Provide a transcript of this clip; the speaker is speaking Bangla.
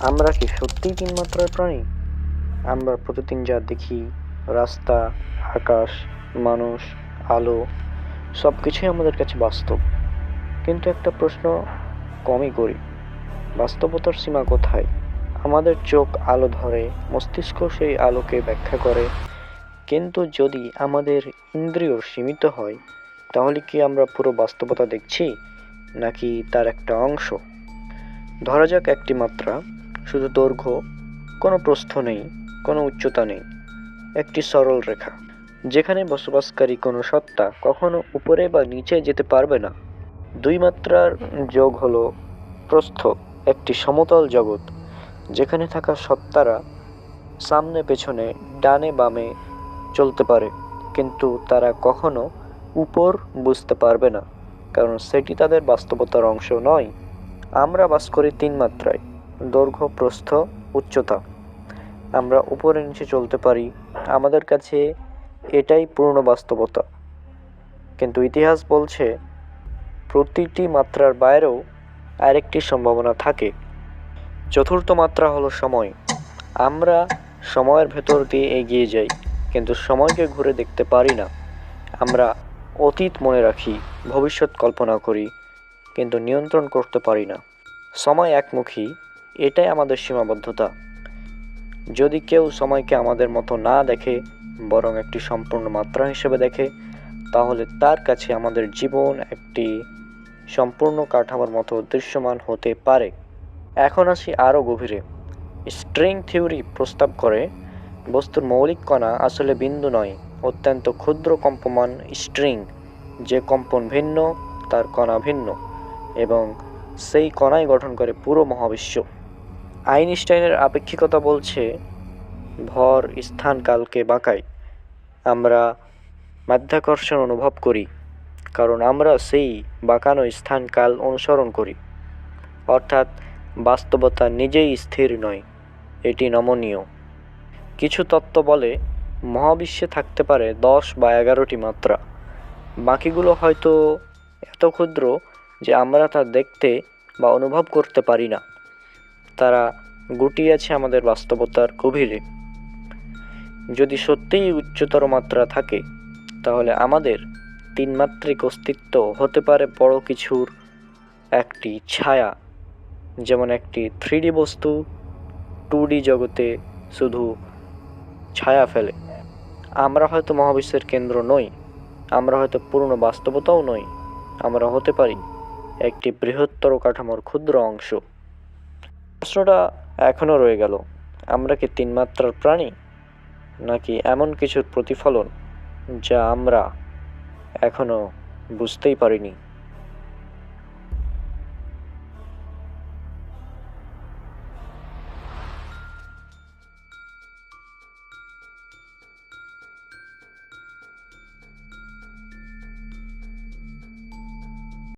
আমরা কি সত্যিই তিন মাত্রার প্রাণী? আমরা প্রতিদিন যা দেখি, রাস্তা, আকাশ, মানুষ, আলো সব কিছুই আমাদের কাছে বাস্তব। কিন্তু একটা প্রশ্ন কমই করি, বাস্তবতার সীমা কোথায়? আমাদের চোখ আলো ধরে, মস্তিষ্ক সেই আলোকে ব্যাখ্যা করে। কিন্তু যদি আমাদের ইন্দ্রিয় সীমিত হয়, তাহলে কি আমরা পুরো বাস্তবতা দেখছি? নাকি তার একটা অংশ? ধরা যাক একটি মাত্রা। শুধু দৈর্ঘ্য, কোনো প্রস্থ নেই, কোনো উচ্চতা নেই, একটি সরল রেখা। যেখানে বসবাসকারী কোনো সত্তা কখনো উপরে বা নিচে যেতে পারবে না। দুই মাত্রার যোগ হলো প্রস্থ, একটি সমতল জগৎ, যেখানে থাকা সত্তারা সামনে, পেছনে, ডানে, বামে চলতে পারে, কিন্তু তারা কখনো উপর বুঝতে পারবে না, কারণ সেটি তাদের বাস্তবতার অংশ নয়। আমরা বাস করি তিন মাত্রায়। দৈর্ঘ্য, প্রস্থ, উচ্চতা। আমরা উপরে নিচে চলতে পারি। আমাদের কাছে এটাই পূর্ণ বাস্তবতা। কিন্তু ইতিহাস বলছে, প্রতিটি মাত্রার বাইরেও আরেকটি সম্ভাবনা থাকে। চতুর্থ মাত্রা হলো সময়। আমরা সময়ের ভেতর দিয়ে এগিয়ে যাই, কিন্তু সময়কে ঘুরে দেখতে পারি না। আমরা অতীত মনে রাখি, ভবিষ্যৎ কল্পনা করি, কিন্তু নিয়ন্ত্রণ করতে পারি না। সময় একমুখী এটাই আমাদের সীমাবদ্ধতা। যদি কেউ সময়কে আমাদের মতো না দেখে, বরং একটি সম্পূর্ণ মাত্রা হিসেবে দেখে, তাহলে তার কাছে আমাদের জীবন একটি সম্পূর্ণ কাঠামোর মতো দৃশ্যমান হতে পারে। এখন আসি আরও গভীরে। স্ট্রিং থিওরি প্রস্তাব করে, বস্তুর মৌলিক কণা আসলে বিন্দু নয়, অত্যন্ত ক্ষুদ্র কম্পমান স্ট্রিং, যে কম্পন ভিন্ন, তার কণা ভিন্ন, এবং সেই কণাই গঠন করে পুরো মহাবিশ্ব। আইনস্টাইনের আপেক্ষিকতা বলছে, ভর স্থান কালকে বাঁকায়। আমরা মাধ্যাকর্ষণ অনুভব করি, কারণ আমরা সেই বাঁকানো স্থান কাল অনুসরণ করি। অর্থাৎ বাস্তবতা নিজেই স্থির নয়, এটি নমনীয়। কিছু তত্ত্ব বলে, মহাবিশ্বে থাকতে পারে দশ বা এগারোটি মাত্রা। বাকিগুলো হয়তো এত ক্ষুদ্র যে আমরা তা দেখতে বা অনুভব করতে পারি না। তারা গুটিয়ে আছে আমাদের বাস্তবতার গভীরে। যদি সত্যিই উচ্চতর মাত্রা থাকে, তাহলে আমাদের তিনমাত্রিক অস্তিত্ব হতে পারে বড় কিছুর একটি ছায়া, যেমন একটি থ্রি বস্তু টু জগতে শুধু ছায়া ফেলে। আমরা হয়তো মহাবিশ্বের কেন্দ্র নই, আমরা হয়তো পূর্ণ বাস্তবতাও নই, আমরা হতে পারি একটি বৃহত্তর কাঠামোর ক্ষুদ্র অংশ। প্রশ্নটা এখনও রয়ে গেল। আমরা কি তিন মাত্রার প্রাণী? নাকি এমন কিছুর প্রতিফলন যা আমরা এখনও বুঝতেই পারিনি?